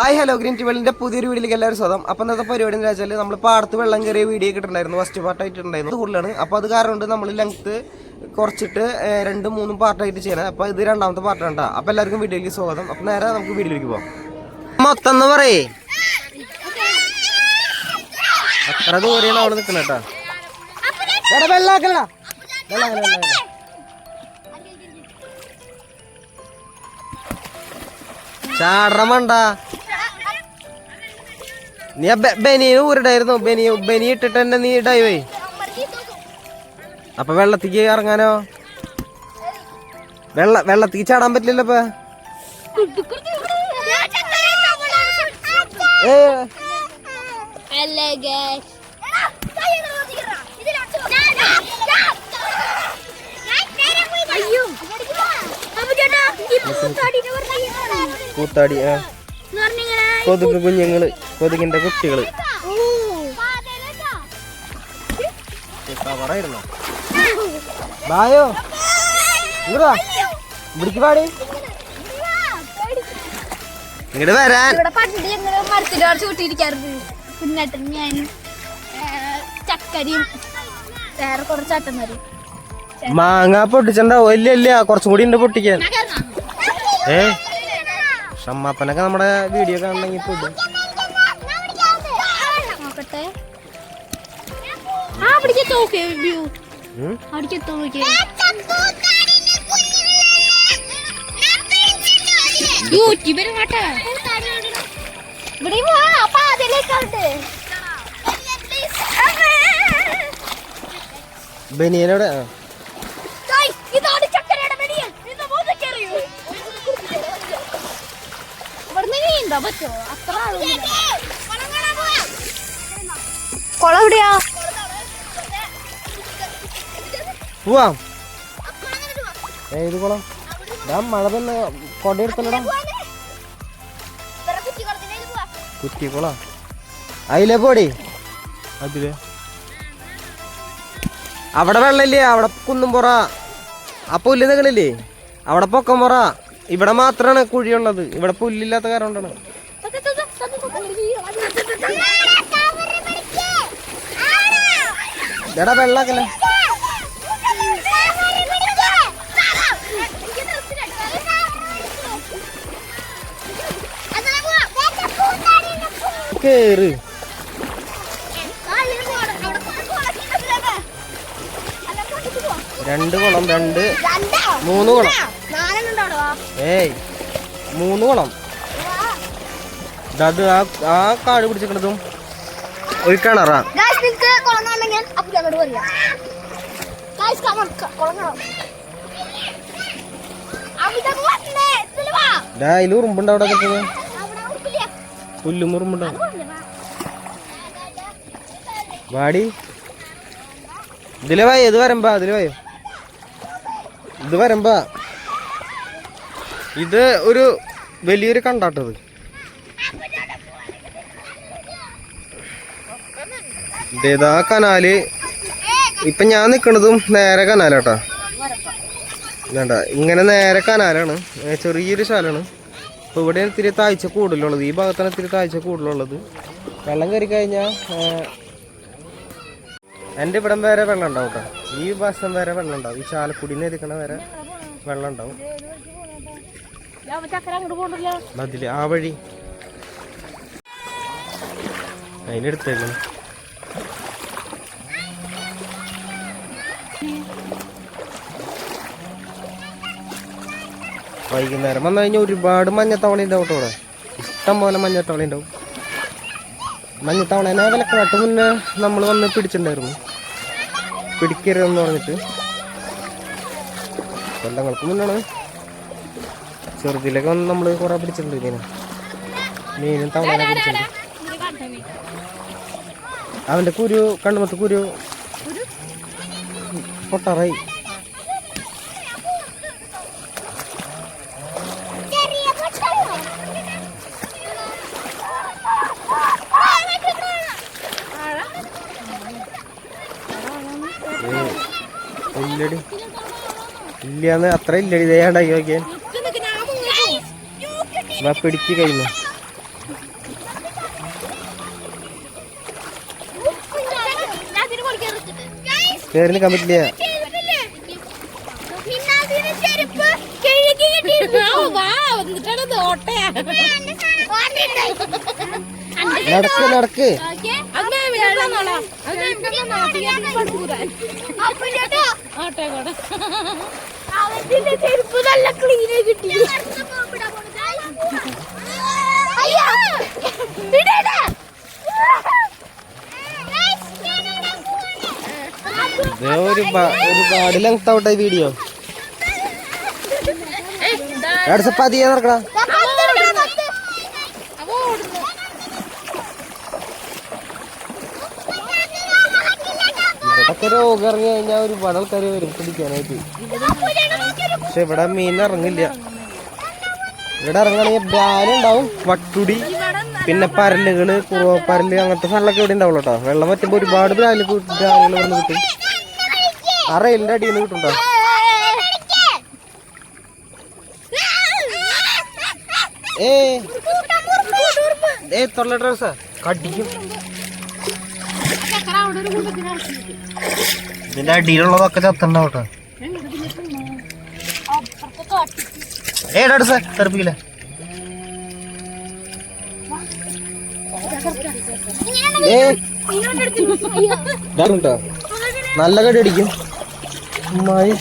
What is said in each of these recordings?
Hi hello green ട്യൂബിളിന്റെ പുതിയൊരു വീഡിയോയിലേക്ക് എല്ലാവരും സ്വതം അപ്പൊ ഇന്നത്തെ പരിപാടി എന്ന് വെച്ചാൽ നമ്മൾ പാടത്ത് വെള്ളം കയറിയ വീഡിയോ കിട്ടുന്നുണ്ടായിരുന്നു ഫസ്റ്റ് പാർട്ടായിട്ടുണ്ടായിരുന്നു കൂടുതലാണ്. അപ്പൊ അത് കാരണം കൊണ്ട് നമ്മൾ ലെങ്ത് കുറച്ചിട്ട് രണ്ടും മൂന്നും പാർട്ടായിട്ട് ചെയ്യണം. അപ്പൊ ഇത് രണ്ടാമത്തെ പാർട്ടാണ് കേട്ടോ അപ്പോൾ എല്ലാവർക്കും വീഡിയോയിലേക്ക് സ്വാഗതം. അപ്പൊ നേരെ നമുക്ക് വീഡിയോയിലേക്ക് പോകാം മൊത്തം എന്ന് പറയേ. അത്ര ദൂരെയാണ് അവിടെ നിൽക്കുന്നത് കേട്ടോ വെള്ളാക്കലടാ. വെള്ളാക്കല, നീ ബനി ഊരിടായിരുന്നു. ബനി ബനി ഇട്ടിട്ട് തന്നെ നീ ഇടായി അപ്പൊ വെള്ളത്തിക്ക് ഇറങ്ങാനോ? വെള്ള വെള്ളത്തിക്ക് ചാടാൻ പറ്റില്ലല്ലോ ഇപ്പൊ. കൂത്താടി കൊതുക് കുഞ്ഞുങ്ങൾ. കൊതുകിന്റെ കുട്ടികൾ. ബായോ ഇവിടേക്ക് പാടി. ഇങ്ങോട്ട് വരാൻ. ഇവിടെ പണ്ട് ഞങ്ങൾ മരത്തിലോട് ചൂട്ടിയിരിക്കാറുണ്ട് കുഞ്ഞേട്ടൻ ഞാൻ ചക്കരിയും വേറെ കുറച്ച് ചട്ടന്മാരും. മാങ്ങ പൊട്ടിച്ചുണ്ടാവും ഇല്ല ഇല്ല. കുറച്ചും കൂടി ഉണ്ട് പൊട്ടിക്കാൻ. ഏ? ഷമ്മാപ്പനൊക്കെ നമ്മുടെ വീഡിയോ കാണണമെങ്കിൽ പൊടും ആ അവിടേക്ക് നോക്കേ വ്യൂ. ഉം? അവിടേക്ക് എത്തോ നോക്കിയേ യൂട്യൂബിൽ കേട്ടെ ഇവിടെ വാ അപ്പ ബനിയനോടെ. ഇതാണ് ചക്കരയുടെ വെടിയൻ ഇത് മൂന്നക്കറിയൂ ഇവിടുന്ന് നീന്താ പറ്റോ അത്ര കുളം എവിടെയാ? പോവാം ഏത് കുളം ഞാൻ മഴ തന്നെ കൊടയെടുത്തല്ലടാ കുറ്റിക്കുളം കുളം അതിലേ പോടി അതിലെ അവിടെ വെള്ളമില്ലേ അവിടെ കുന്നും പുറ ആ പുല്ല് നിങ്ങളില്ലേ അവിടെ പൊക്കം പുറ ഇവിടെ മാത്രമാണ് കുഴിയുള്ളത് ഇവിടെ പുല്ലില്ലാത്ത കാരണം കൊണ്ടാണ് എടാ വെള്ളാക്കല്ലേ കേറ്. രണ്ട് കുളം രണ്ട്. മൂന്ന് കുളം. ഏയ് മൂന്ന് കുളം. അത് ആ ആ കാട് പിടിച്ചിട്ടുള്ളതും ഒരു കിണറാ. നിങ്ങൾക്ക് അവിടെ കാണണമെങ്കിൽ പുല്ലും മുറുമുണ്ടോ? വാടി. ഇതിലെ വായോ ഇത് വരമ്പാ ഇതിലെ വായോ. ഇത് വരമ്പാ. ഇത് ഒരു വലിയൊരു കണ്ടാട്ടത് ഇതേതാ കനാല്. ഇപ്പൊ ഞാൻ നിക്കണതും നേരെ കനാലാട്ടാ. വേണ്ട ഇങ്ങനെ നേരെ കനാലാണ്. ചെറിയൊരു സ്ഥലമാണ് അപ്പോൾ ഇവിടെ ഇത്തിരി താഴ്ച കൂടുതലുള്ളത്. ഈ ഭാഗത്താണ് ഇത്തിരി താഴ്ച കൂടുതലുള്ളത്. വെള്ളം കയറി കഴിഞ്ഞാൽ എന്റെ ഇവിടം വരെ വെള്ളം ഉണ്ടാവും കേട്ടോ. ഈ വശം വരെ വെള്ളം ഉണ്ടാവും. ഈ ചാലക്കുടിന്ന് എതിക്കണ വരെ വെള്ളം ഉണ്ടാവും. ആ വഴി. അതിനെടുത്തേക്കണം വൈകുന്നേരം. വന്നു കഴിഞ്ഞാൽ ഒരുപാട് മഞ്ഞത്തവള ഉണ്ടാവും കേട്ടോ ഇവിടെ ഇഷ്ടം പോലെ മഞ്ഞത്തവള ഉണ്ടാവും. മഞ്ഞത്തവളേനെ വിലക്കണട്ട് മുന്നേ നമ്മൾ വന്ന് പിടിച്ചിട്ടുണ്ടായിരുന്നു. പിടിക്കരുതെന്ന് പറഞ്ഞിട്ട്. കൊല്ലങ്ങൾക്ക് മുന്നാണ്. ചെറുതിലൊക്കെ വന്ന് നമ്മൾ കുറെ പിടിച്ചിട്ടുണ്ട് ഇതിനെ മീനും തവണ പിടിച്ചിട്ടുണ്ട്. അവന്റെ കുരു കണ്ണുമത്ത് കുരു? പൊട്ടറായി. ഇല്ലാന്ന് അത്ര ഇല്ല ഇതേണ്ടായി നോക്കിയാൽ എന്നാ പിടിച്ച് കഴിഞ്ഞു കേറി നിൽക്കാൻ നടക്ക് നടക്ക്. ഓട്ടെ കൂടെ അവന്റെ ചെരുപ്പ് നല്ല ക്ലീൻ കിട്ടി. ഒരുപാട് ലെങ്ത് ഔട്ടായി വീഡിയോ പതിയെ നടക്കടാ. ഇവിടൊക്കെ രോഗം ഇറങ്ങി കഴിഞ്ഞാൽ ഒരുപാട് ആൾക്കാർ വരും പിടിക്കാനായിട്ട് പക്ഷെ ഇവിടെ മീൻ ഇറങ്ങില്ല. ഇവിടെ ഇറങ്ങണമെങ്കിൽ ബാലുണ്ടാവും വട്ടുടി പിന്നെ പരലുകൾ കുറവപ്പരൽ അങ്ങനത്തെ സാധനങ്ങളൊക്കെ ഇവിടെ ഉണ്ടാവുള്ളൂ കേട്ടോ വെള്ളം പറ്റുമ്പോ ഒരുപാട് ബ്രാൽ ബ്രാലുകൾ വന്ന് കിട്ടും. ആ റെയിലിന്റെ അടിയിൽ നിന്ന് കിട്ടും ട്ടോ. ഏ ഏ ഡ്രസ്സാ കടിക്കും. ഇതിന്റെ അടിയിലുള്ളതൊക്കെ ചത്തുണ്ടാവും കേട്ടോ ഏടാ തെറിപ്പിക്കില്ല കേട്ടോ നല്ല കടി അടിക്കും ഉമ്മായി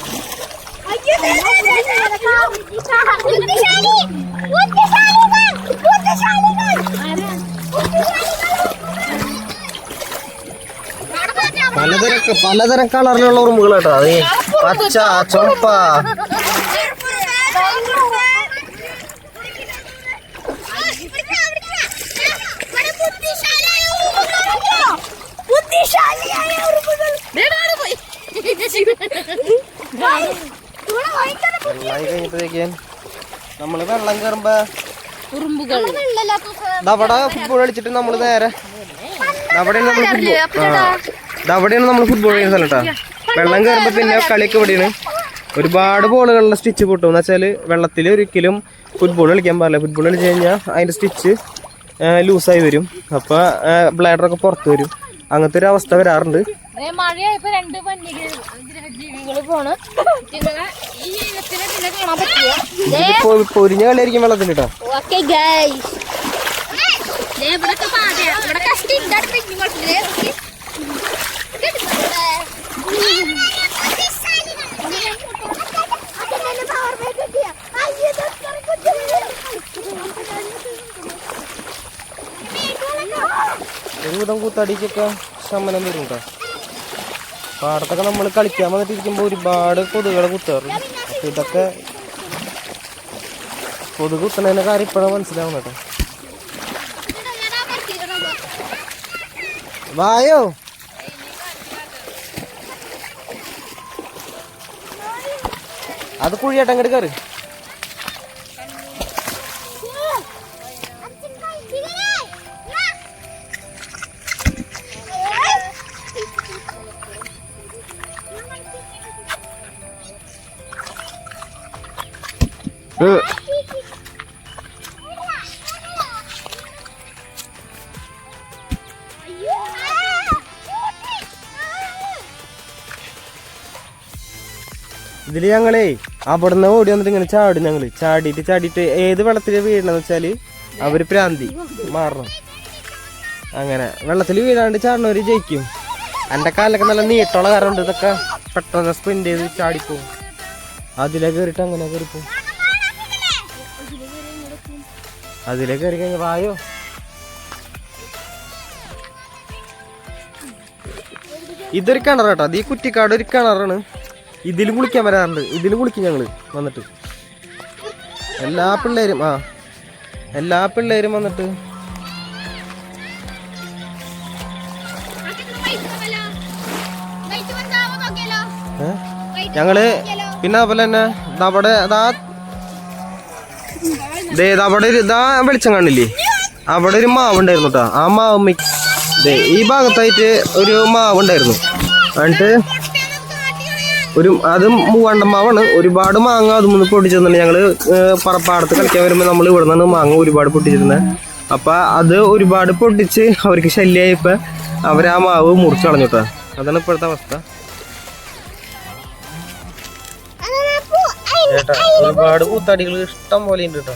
പലതരം പലതരം കളറിലുള്ള ഉറുമ്പുകൾ കേട്ടോ. അത് പച്ച ഉറുമ്പുകൾ വെള്ളമായി കഴിഞ്ഞപ്പോഴേക്കും നമ്മൾ വെള്ളം കയറുമ്പോ ദവിടെ ഫുട്ബോൾ കളിച്ചിട്ട് നമ്മൾ നേരെ ദവിടെയാണ് നമ്മൾ ദവിടെയാണ് നമ്മൾ ഫുട്ബോൾ ചെയ്യുന്ന സ്ഥലം കേട്ടോ വെള്ളം കയറുമ്പോൾ പിന്നെ കളിയൊക്കെ ഇവിടെയാണ്. ഒരുപാട് ബോളുകളുടെ സ്റ്റിച്ച് പൊട്ടും. എന്ന് വെച്ചാൽ വെള്ളത്തിൽ ഒരിക്കലും ഫുട്ബോൾ കളിക്കാൻ പാടില്ല. ഫുട്ബോൾ കളിച്ച് കഴിഞ്ഞാൽ അതിന്റെ സ്റ്റിച്ച് ലൂസായി വരും. അപ്പോൾ ബ്ലാഡറൊക്കെ പുറത്ത് വരും. അങ്ങനത്തെ ഒരു അവസ്ഥ വരാറുണ്ട്. മഴയായപ്പോ രണ്ട് പോണ്. പൊരിഞ്ഞ കളിയായിരിക്കും വെള്ളത്തിൽ കേട്ടോ ഗൈസ് ഇവിടൊക്കെ പാടയാ ഇവിടൊക്കെ സ്റ്റിന്റെ അടുത്ത് ഇങ്ങോട്ടില്ലേ ഒരുവിധം കൂത്തടിക്കൊക്കെ ശമനം വരും കേട്ടോ പാടത്തൊക്കെ നമ്മൾ കളിക്കാൻ വന്നിട്ട് ഇരിക്കുമ്പോൾ ഒരുപാട് കൊതുകളെ കുത്താറുണ്ട് ഇതൊക്കെ കൊതുക് കുത്തണേനെ കാര്യം ഇപ്പോഴാണ് മനസ്സിലാവുന്ന കേട്ടോ. വായോ? അത് കുഴിയാട്ടം അങ്ങോട്ട് കയറി ഇതിൽ ഞങ്ങളേ അവിടുന്ന് ഓടി വന്നിട്ട് ഇങ്ങനെ ചാടും ഞങ്ങൾ. ചാടിയിട്ട് ചാടിയിട്ട് ഏത് വെള്ളത്തിൽ വീഴണമെന്ന് വെച്ചാൽ അവർ പ്രാന്തി മാറണം. അങ്ങനെ വെള്ളത്തിൽ വീഴാണ്ട് ചാടണവര് ജയിക്കും. എന്റെ കാലൊക്കെ നല്ല നീട്ടുള്ള ഉണ്ട് ഇതൊക്കെ പെട്ടെന്ന് സ്പ്രിന്റ് ചെയ്ത് ചാടിപ്പോവും. അതിലെ കയറിയിട്ട് അങ്ങനെ കയറിപ്പോവും അതിലെ കയറി കഴിഞ്ഞ വായോ? ഇതൊരു കിണർ കേട്ടോ. അത് ഈ കുറ്റിക്കാട് ഒരു കിണറാണ്. ഇതിൽ കുളിക്കാൻ വരാറുണ്ട്. ഇതിലും കുളിക്കും ഞങ്ങൾ വന്നിട്ട്. എല്ലാ പിള്ളേരും ആ. എല്ലാ പിള്ളേരും വന്നിട്ട്? ഞങ്ങൾ പിന്നെ അതുപോലെ തന്നെ അവിടെ അതാ ദേ അവിടെ ഒരു ഇതാ വെളിച്ചം കാണില്ലേ അവിടെ ഒരു മാവ് ഉണ്ടായിരുന്നു കേട്ടോ ആ മാവ് ഈ ഭാഗത്തായിട്ട് ഒരു മാവ് ഉണ്ടായിരുന്നു എന്നിട്ട് ഒരു അതും മൂവാണ്ടമാവാണ് ഒരുപാട് മാങ്ങ അതും ഒന്ന് പൊട്ടിച്ചിരുന്നുണ്ട് ഞങ്ങൾ പറപ്പാടത്ത് കളിക്കാൻ വരുമ്പോൾ നമ്മൾ ഇവിടെ നിന്നാണ് മാങ്ങ ഒരുപാട് പൊട്ടിച്ചിരുന്നത് അപ്പം അത് ഒരുപാട് പൊട്ടിച്ച് അവർക്ക് ശല്യമായപ്പോൾ അവർ ആ മാവ് മുറിച്ച് കളഞ്ഞു കേട്ടോ അതാണ് ഇപ്പോഴത്തെ അവസ്ഥ. ഒരുപാട് കൂത്താടികൾ ഇഷ്ടം പോലെ ഉണ്ട് കേട്ടോ.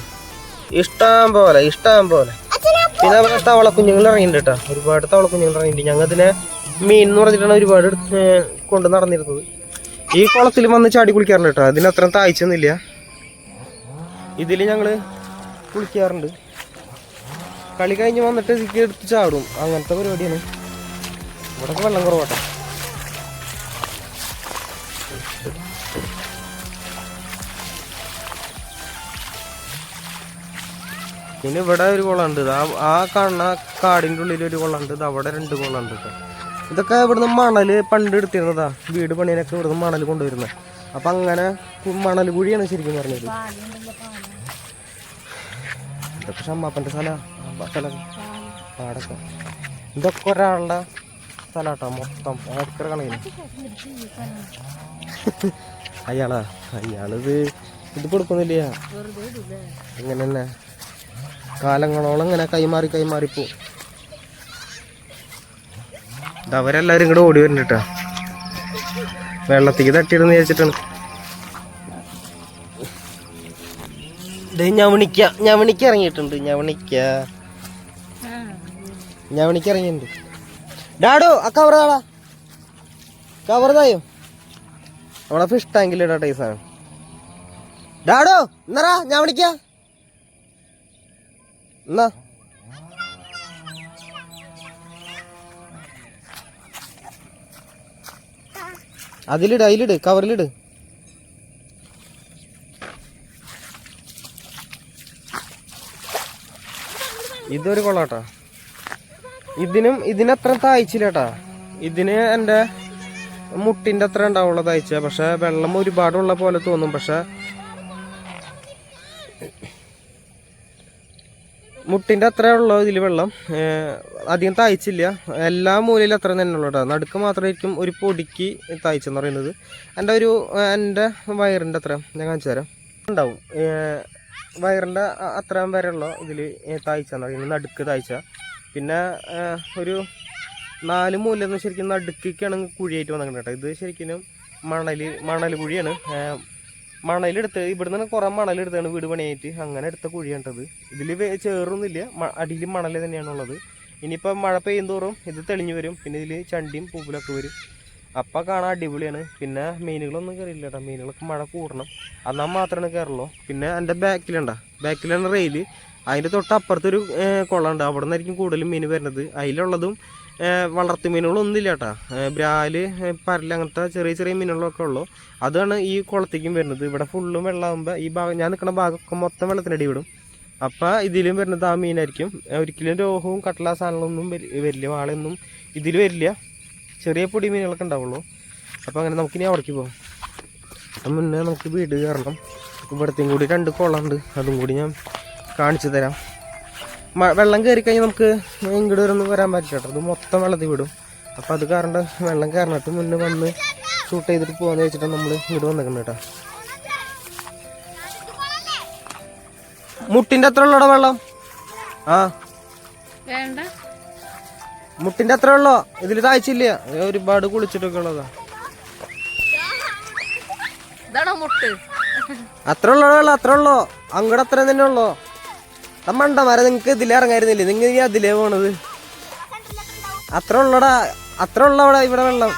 ഇഷ്ടം പോലെ ഇഷ്ടം പോലെ. പിന്നെ നമ്മുടെ തവള കുഞ്ഞുങ്ങൾ ഇറങ്ങിയിട്ടുണ്ട് കേട്ടോ. ഒരുപാട് തവള കുഞ്ഞുങ്ങൾ ഇറങ്ങിയിട്ടുണ്ട്. ഞങ്ങൾ അതിനെ മീൻ എന്ന് പറഞ്ഞിട്ടാണ് ഒരുപാട് കൊണ്ട് നടന്നിരുന്നത്. ഈ കുളത്തിൽ വന്ന് ചാടി കുളിക്കാറുണ്ട് കേട്ടോ. അതിന് അത്രയും താഴ്ചയൊന്നുമില്ല. ഇതിൽ ഞങ്ങൾ കുളിക്കാറുണ്ട്. കളി കഴിഞ്ഞ് വന്നിട്ട് ഇതിക്ക് എടുത്ത് ചാടും. അങ്ങനത്തെ പരിപാടിയാണ്. ഇവിടെ വെള്ളം കുറവാട്ടോ. പിന്നെ ഇവിടെ ഒരു കുളമുണ്ട്. ആ- കാണുന്ന കാടിന്റെ ഉള്ളിൽ ഒരു കുളമുണ്ട് അവിടെ രണ്ട് കുളമുണ്ട് കേട്ടോ. ഇതൊക്കെ ഇവിടുന്ന് മണൽ പണ്ട് എടുത്തിരുന്നതാ വീട് പണിയാനൊക്കെ ഇവിടുന്ന് മണൽ കൊണ്ടുവരുന്നത് അപ്പൊ അങ്ങനെ മണൽ കുഴിയാണ് ശരിക്കും പറഞ്ഞത്. ഇതൊക്കെ ഷമ്മാപ്പന്റെ സ്ഥലമാണ് സ്ഥലം. പാടൊക്കെ. ഇതൊക്കെ ഒരാളുടെ സ്ഥലമാട്ടോ മൊത്തം. ഏക്കർ കണക്കിന്? അയാളാ. അയാളിത് ഇത് കൊടുക്കുന്നില്ല? ഇങ്ങനെ തന്നെ കാലങ്ങളോളം ഇങ്ങനെ കൈമാറി കൈമാറിപ്പോ ഇത് അവരെല്ലാരും ഇങ്ങോട്ട് ഓടി വരുന്നുണ്ട് കേട്ടോ. വെള്ളത്തേക്ക് തട്ടിയിടുന്ന് വിചാരിച്ചിട്ടാണ്. ഞവണിക്ക ഞവണിക്ക ഇറങ്ങിയിട്ടുണ്ട് ഞവണിക്ക. ഞവണിക്ക ഇറങ്ങിയിട്ടുണ്ട്. ഡാഡോ ആ കവർ താടാ കവർ തായോ? നമ്മളെ ഫിഷ് ടാങ്കിൽ ഇടാ ടൈസാണ് ഡാഡോ എന്നറാ ഞവണിക്ക. എന്നാ അതിലിട് അതിലിട് കവറിലിട്. ഇതൊരു കൊള്ളാട്ടാ. ഇതിനും ഇതിനത്ര തായ്ച്ചില്ലേട്ടാ ഇതിന് എന്റെ മുട്ടിന്റെ അത്ര ഉണ്ടാവുള്ള അയച്ച പക്ഷെ വെള്ളം ഒരുപാടുള്ള പോലെ തോന്നും പക്ഷെ മുട്ടിന്റെ അത്രേ ഉള്ളൂ ഇതിൽ വെള്ളം. അധികം താഴ്ചയില്ല എല്ലാ മൂലയിലും അത്ര തന്നെ ഉള്ളൂ കേട്ടോ നടുക്ക് മാത്രമായിരിക്കും ഒരു പൊടിക്ക് താഴ്ച പറയുന്നത്. എന്റെ ഒരു എന്റെ വയറിന്റെ അത്ര. ഞാൻ കാണിച്ചു തരാം. ഉണ്ടാവും. വയറിന്റെ അത്രയും വരെയുള്ള ഇതിൽ താഴ്ച പറയുന്നത്. നടുക്ക് താഴ്ച പിന്നെ ഒരു നാല് മൂലയെന്ന് ശരിക്കും നടുക്കൊക്കെയാണ് കുഴിയായിട്ട് വന്നിട്ടുണ്ട് കേട്ടോ ഇത് ശരിക്കും മണൽ മണൽ കുഴിയാണ്. മണലെടുത്ത് ഇവിടുന്ന് കുറേ മണലെടുത്താണ് വീട് പണിയായിട്ട്. അങ്ങനെ എടുത്ത കുഴിയാണ്ടത് ഇതിൽ ചേറൊന്നുമില്ല. അടിയിൽ മണൽ തന്നെയാണുള്ളത് ഇനിയിപ്പോൾ മഴ പെയ്യുന്തോറും ഇത് തെളിഞ്ഞു വരും. പിന്നെ ഇതിൽ ചണ്ടിയും പൂപ്പിലൊക്കെ വരും. അപ്പം കാണാൻ അടിപൊളിയാണ്. പിന്നെ മീനുകളൊന്നും കയറിയില്ല കേട്ടോ മീനുകളൊക്കെ മഴ കൂടണം. എന്നാൽ മാത്രമാണ് കയറുള്ളൂ പിന്നെ എന്റെ ബാക്കിലുണ്ടാ? ബാക്കിലാണ് റെയിൽ അതിന്റെ തൊട്ടപ്പുറത്തൊരു അപ്പുറത്തൊരു കുളമുണ്ട്. അവിടെ നിന്നായിരിക്കും കൂടുതലും മീൻ വരുന്നത്. അതിലുള്ളതും വളർത്തു മീനുകളൊന്നും ഇല്ല കേട്ടോ ബ്രാൽ പരൽ അങ്ങനത്തെ ചെറിയ ചെറിയ മീനുകളൊക്കെ ഉള്ളൂ. അതാണ് ഈ കുളത്തേക്കും വരുന്നത്. ഇവിടെ ഫുള്ളും വെള്ളമാകുമ്പോൾ ഈ ഭാഗം ഞാൻ നിൽക്കുന്ന ഭാഗമൊക്കെ മൊത്തം വെള്ളത്തിനടി വിടും. അപ്പം ഇതിലും വരുന്നത് ആ മീനായിരിക്കും. ഒരിക്കലും രോഹവും കട്ടല സാധനങ്ങളൊന്നും വരി- വരില്ല വാളയൊന്നും ഇതിൽ വരില്ല. ചെറിയ പൊടി മീനുകളൊക്കെ ഉണ്ടാവുള്ളൂ. അപ്പോൾ അങ്ങനെ നമുക്കിനി അവിടേക്ക് പോകാം അപ്പം മുന്നേ നമുക്ക് വീട് കയറണം. ഇവിടത്തെയും കൂടി രണ്ട് കുളമുണ്ട് അതും കൂടി ഞാൻ കാണിച്ചു തരാം. വെള്ളം കയറി കഴിഞ്ഞാൽ നമുക്ക് ഇങ്ങോട്ട് വരൊന്നും വരാൻ പറ്റില്ല കേട്ടോ. ഇത് മൊത്തം വെള്ളത്തിൽ വിടും. അപ്പോൾ അത് കാരണം വെള്ളം കയറിനട്ട് മുന്നേ വന്ന് ഷൂട്ട് ചെയ്തിട്ട് പോകാന്ന് വെച്ചിട്ടാണ് നമ്മൾ ഇങ്ങോട്ട് വന്നേക്കുന്നത് കേട്ടോ. മുട്ടിന്റെ എത്ര ഉള്ളോ വെള്ളം? ആ. മുട്ടിന്റെ അത്ര ഉള്ളോ? ഇതിൽ താഴ്ചയില്ല ഒരുപാട് കുളിച്ചിട്ടൊക്കെ ഉള്ളതാ. അത്ര ഉള്ളോ വെള്ളം? അത്ര ഉള്ളോ? അങ്ങോട്ട് അത്ര തന്നെ ഉള്ളോ? മണ്ടമാരെ നിങ്ങക്ക് ഇതിലേ ഇറങ്ങായിരുന്നില്ലേ? നിങ്ങൾ ഈ അതിലേ പോണത്? അത്ര ഉള്ളടാ അത്ര ഉള്ളവിടെ ഇവിടെ വെള്ളം.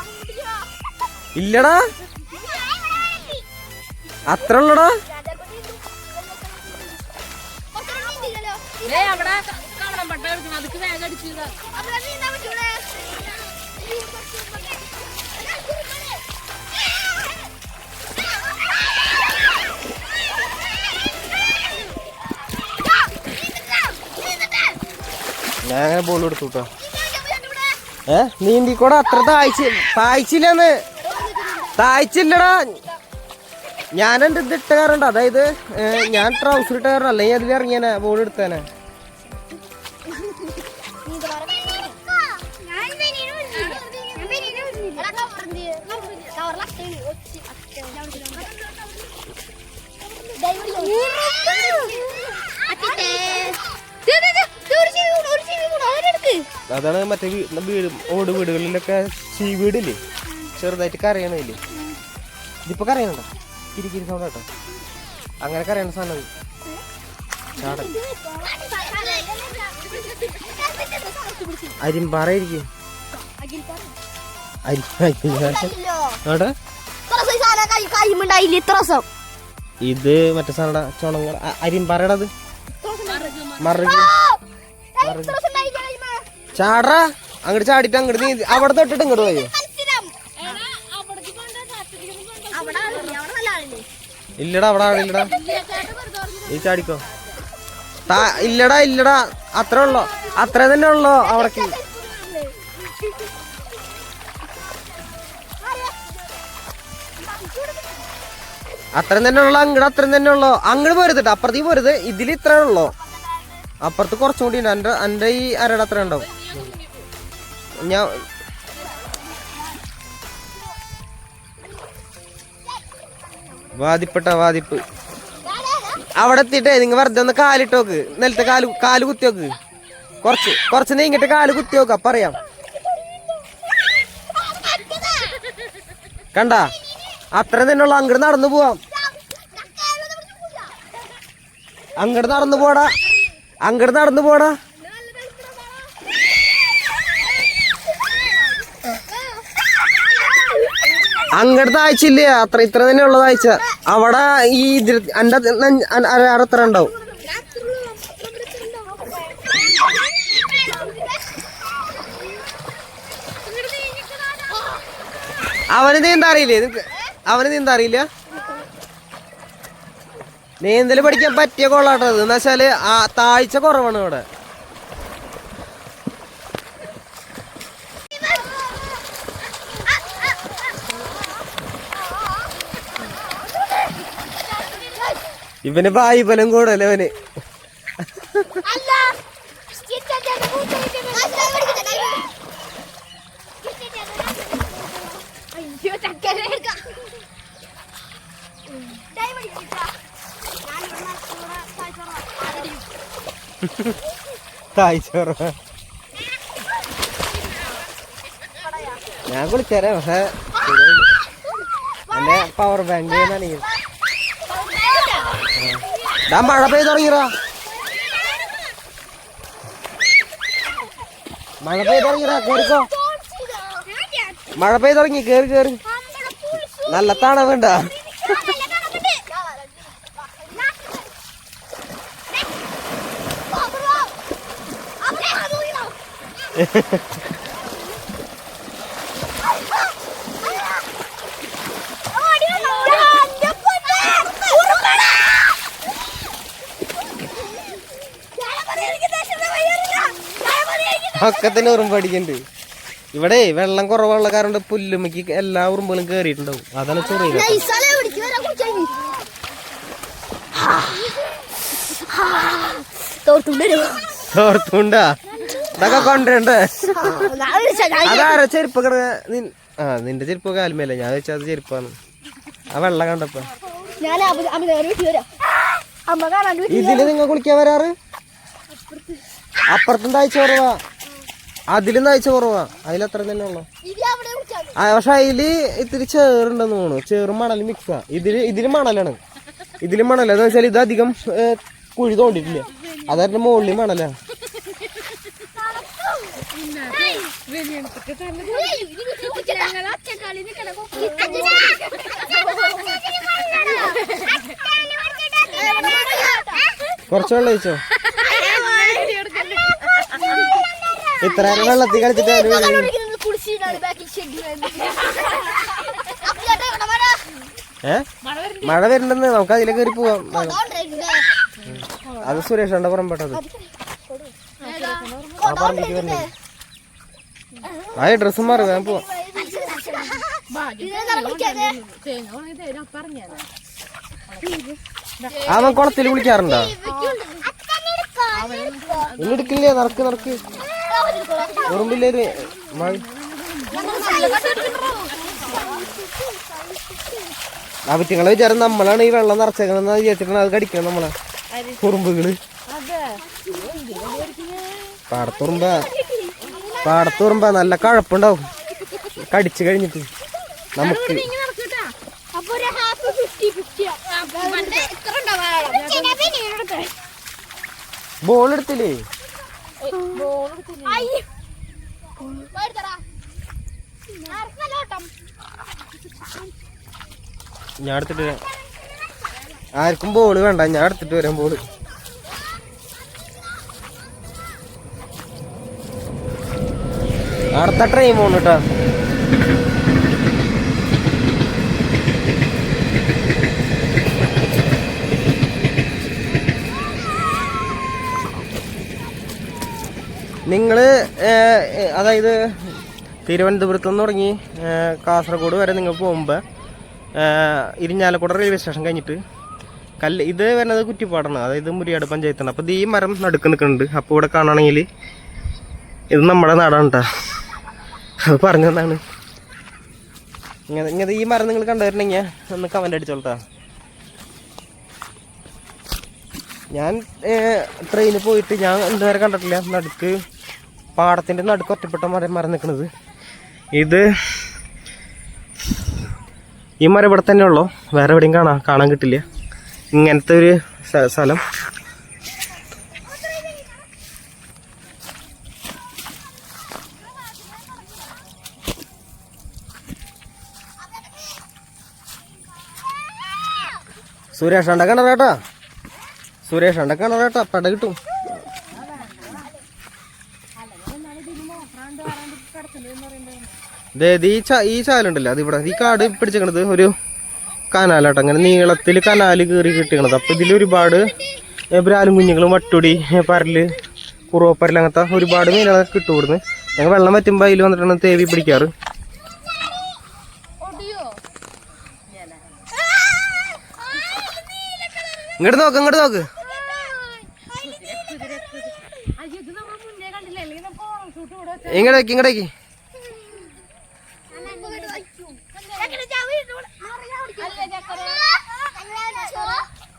ഇല്ലടാ? അത്ര ഉള്ളടാ? അതൊക്കെ വേഗം അടിച്ചതാ ഞാൻ അങ്ങനെ ബോൾ എടുത്തു കേട്ടോ ഏ? നീന്തിക്കൂടെ അത്ര താഴ്ച താഴ്ചയില്ലെന്ന്. താഴ്ചയില്ലടാ. ഞാൻ എന്റെ ഇത് ഇട്ട കാറുണ്ട് അതായത് ഞാൻ ട്രൗസർ ഇട്ട കാരണം അല്ലെങ്കിൽ അതിൽ ഇറങ്ങിയാനെ ബോൾ എടുത്തേനെ. അതാണ് മറ്റേ വീട് വീട് ഓട് വീടുകളിലൊക്കെ ചീ വീടില്ലേ? ചെറുതായിട്ട് കരയണില്ലേ ഇതിപ്പോ കരയണുണ്ടോ? കിരിക്കിരി സൗണ്ട് കേട്ടോ. അങ്ങനെ കരയണ സാധനം. ചാടൻ അരിമ്പാറ ഇരിക്കും ഇത് മറ്റേ സാധനം ചുണങ്ങൾ അരിമ്പാറയുടെ അത് മറുകി ചാടറാ അങ്ങോട്ട് ചാടിട്ട് അങ്ങോട്ട് നീ അവിടെ തൊട്ടിട്ട് ഇങ്ങോട്ട് പോയോ. ഇല്ലടാ അവിടെ ആളില്ലടാ. നീ ചാടിക്കോ. താ ഇല്ലടാ ഇല്ലടാ. അത്ര ഉള്ളോ? അത്ര തന്നെ ഉള്ളോ അവിടേക്ക്? അത്ര തന്നെ ഉള്ളു? അങ്ങോട്ട് അത്രയും തന്നെ ഉള്ളോ? അങ്ങട് പോരുത് അപ്പുറത്തേക്ക് പോരുത്. ഇതിൽ ഇത്ര ഉള്ളോ? അപ്പുറത്ത് കുറച്ചും കൂടി ഉണ്ട്. എന്റെ എന്റെ ഈ അരയുടെ അത്ര ഉണ്ടാവും. ഞാൻ വാദിപ്പെട്ട വാദിപ്പ്. അവിടെ എത്തിയിട്ടേ നിങ്ങൾ വെറുതെ ഒന്ന് കാലിട്ട് നോക്ക്. നിലത്തെ കാൽ കാൽ കുത്തി നോക്ക്. കുറച്ച് കുറച്ച് നീങ്ങിട്ട് കാൽ കുത്തി നോക്ക് അപ്പൊ അറിയാം. കണ്ട? അത്ര തന്നെയുള്ള അങ്ങോട്ട് നടന്നു പോവാം. അങ്ങോട്ട് നടന്നു പോടാ. അങ്ങോട്ട് നടന്നു പോടാ. അങ്ങോട്ട് ഇല്ല അത്ര ഇത്ര തന്നെ ഉള്ളത് ആഴ്ച. അവിടെ ഈ എന്റെ അര ഉണ്ടാവും? അവന് നീന്താ അറിയില്ലേ? അവന് നീന്താ അറിയില്ല? നീന്തൽ പഠിക്കാൻ പറ്റിയ കൊള്ളാട്ടത് എന്ന് വെച്ചാൽ ആ താഴ്ച കുറവാണ് ഇവിടെ. ഇവന് ബായിബലം കൂടല്ലേ അവന്? ഞാൻ കുളിച്ചേരാ പക്ഷേ എന്റെ പവർ ബാങ്ക് നനയും ഡാ മഴ പെയ്ത് തുടങ്ങിയറാ മഴ പെയ്ത് തുടങ്ങിയറാ കേറിക്കോ. മഴ പെയ്ത് തുടങ്ങി കേറി കേറി. നല്ല തണവുണ്ട ഒക്കത്തിന് ഉറുമ്പ് അടിക്കണ്ട്. ഇവിടെ വെള്ളം കുറവുള്ള കാരണം പുല്ലുമ്മക്ക് എല്ലാ ഉറുമ്പുകളും കേറിയിട്ടുണ്ടാവും. അതാണ് ചൊറിയില്ല തോർത്തുണ്ടാ? ഇതൊക്കെ കൊണ്ടുവരണ്ടേ? അതാരാ ചെരുപ്പ് കിട ആ നിന്റെ ചെരുപ്പ് കാലുമല്ല ഞാൻ വെച്ചാൽ അത് ചെരുപ്പാണ്. ആ വെള്ളം കണ്ടപ്പോ. ഇതിൽ നിങ്ങൾ കുളിക്കാൻ വരാറ്? അപ്പുറത്തും താഴ്ച കുറവാ അതിലും താഴ്ച കുറവാ. അതിലത്ര തന്നെ ഉള്ളു. പക്ഷെ അതിൽ ഇത്തിരി ചേറുണ്ടെന്ന് തോന്നുന്നു. ചേറും മണലും മിക്സാ ഇതിൽ ഇതിലും മണലാണ്. ഇതിലും മണല. എന്ന് വെച്ചാൽ ഇത് അധികം കുഴി തോണ്ടിട്ടില്ല. അതായിരുന്നു മുകളിൽ മണലാ. കുറച്ച് വെള്ളം ഒഴിച്ചോ? ഇത്ര വെള്ളത്തിൽ കളിച്ചിട്ട്. ഏ? മഴ വരുന്നുണ്ടെന്ന് നമുക്ക് അതിലെ കയറി പോവാം. അത് പുറംപെട്ടത് ആ പറമ്പിക്ക് വരുന്നത് ആ ഡ്രസ്സും മാറി ഞാൻ പോവാം. അവൻ കുളത്തിൽ കുളിക്കാറുണ്ടോ? ഇന്ന് എടുക്കില്ലേ നടക്ക് നടക്ക്. മഴ ആ വിചാരം നമ്മളാണ് ഈ വെള്ളം നിറച്ചേക്കണെന്ന് വിചാരിച്ചിട്ടാണ് അത് കടിക്കണം നമ്മളെ. ഉറുമ്പുകൾ. പാടത്തുറുമ്പ പാടത്തുറുമ്പ നല്ല കഴപ്പുണ്ടാവും. കടിച്ചു കഴിഞ്ഞിട്ട് നമുക്ക് ബോൾ എടുത്തില്ലേ? ഞാൻ എടുത്തിട്ട് വരാം. ആർക്കും ബോൾ വേണ്ട ഞാൻ എടുത്തിട്ട് വരാം ബോൾ. അടുത്ത ട്രെയിൻ പോണു കേട്ടോ നിങ്ങൾ അതായത് തിരുവനന്തപുരത്ത് നിന്ന് തുടങ്ങി കാസർഗോഡ് വരെ നിങ്ങൾ പോകുമ്പോൾ ഇരിഞ്ഞാലക്കുട റെയിൽവേ സ്റ്റേഷൻ കഴിഞ്ഞിട്ട് കല്ല് ഇത് വരുന്നത് കുറ്റിപ്പാടാണ് അതായത് മുരിയാട് പഞ്ചായത്താണ്. അപ്പോൾ ഈ മരം നടുക്ക് നിൽക്കുന്നുണ്ട്. അപ്പോൾ ഇവിടെ കാണുകയാണെങ്കിൽ ഇത് നമ്മുടെ നാടാണ് കേട്ടോ അത് പറഞ്ഞതാണ് ഇങ്ങനെ ഇങ്ങനെ ഈ മരം നിങ്ങൾ കണ്ടുവരണമെങ്കിൽ ഒന്ന് കമന്റ് അടിച്ചോളട്ടാ. ഞാൻ ട്രെയിനിൽ പോയിട്ട് ഞാൻ ഇതുവരെ കണ്ടിട്ടില്ല. നടുക്ക് പാടത്തിന്റെ നടുക്ക് ഒറ്റപ്പെട്ട മരം മരം നിൽക്കുന്നത് ഇത് ഈ മരം ഇവിടെ തന്നെ ഉള്ളൂ. വേറെ എവിടെയും കാണാൻ കാണാൻ കിട്ടില്ല. ഇങ്ങനത്തെ ഒരു സ്ഥ- സ്ഥലം. സുരേഷ് അണ്ട കേട്ടോ. സുരേഷ് ഉണ്ടാക്കണ കേട്ടോ. പട കിട്ടും ദേ, ദേ ഈ ഈ ചാലുണ്ടല്ലോ അത് ഇവിടെ ഈ കാട് പിടിച്ചിരിക്കണത് ഒരു കനാലാട്ടോ. അങ്ങനെ നീളത്തിൽ കനാൽ കയറി കിട്ടിയണത് അപ്പൊ ഇതിൽ ഒരുപാട് എബ്രാലും കുഞ്ഞുങ്ങളും വട്ടുടി പരൽ കുറവപ്പരൽ അങ്ങനത്തെ ഒരുപാട് മീനുകളൊക്കെ കിട്ടും ഇവിടുന്ന് ഞങ്ങൾ വെള്ളം പറ്റുമ്പോൾ അതിൽ വന്നിട്ടാണ് തേവി പിടിക്കാറ്. ഇങ്ങോട്ട് നോക്ക് ഇങ്ങോട്ട് നോക്ക്. ഇങ്ങടേക്ക് ഇത് നമ്മൾ മുന്നേ കണ്ടില്ല അല്ലെങ്കിൽ നമുക്ക് ഓണം ഷൂട്ട് ഇവിടെ ഇങ്ങോട്ട് വെക്ക് ഇങ്ങോട്ട് വെക്ക്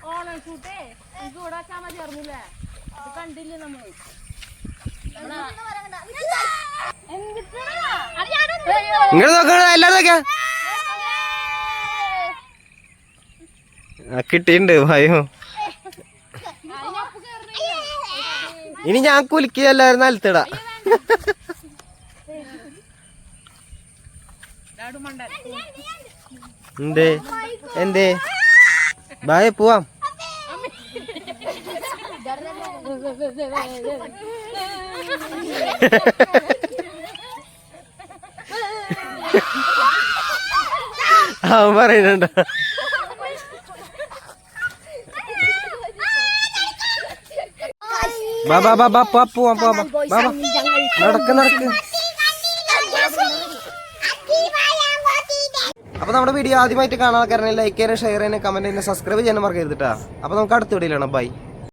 ഓണം ഷൂട്ടേ ഇത് ഇത് കണ്ടില്ലേ നമ്മൾ? കിട്ടിയിട്ടുണ്ട് ഭയോ. ഇനി ഞാൻ കുലുക്കി എല്ലാവരും നിലത്തിടാ എന്തേ? എന്തേ? ഭയ പോവാം. അവൻ പറയുന്നുണ്ട്. ബാ ബാ ബാ ബാ. നടക്ക് നടക്ക്. അപ്പൊ നമ്മുടെ വീഡിയോ ആദ്യമായിട്ട് കാണാൻ കാരണം ലൈക്ക് ചെയ്യാനും ഷെയർ ചെയ്യാനും കമന്റ് ചെയ്യാനും സബ്സ്ക്രൈബ് ചെയ്യാനും മറക്കരുത് കേട്ടോ അപ്പൊ നമുക്ക് അടുത്ത വീഡിയോയിലാണ് ബൈ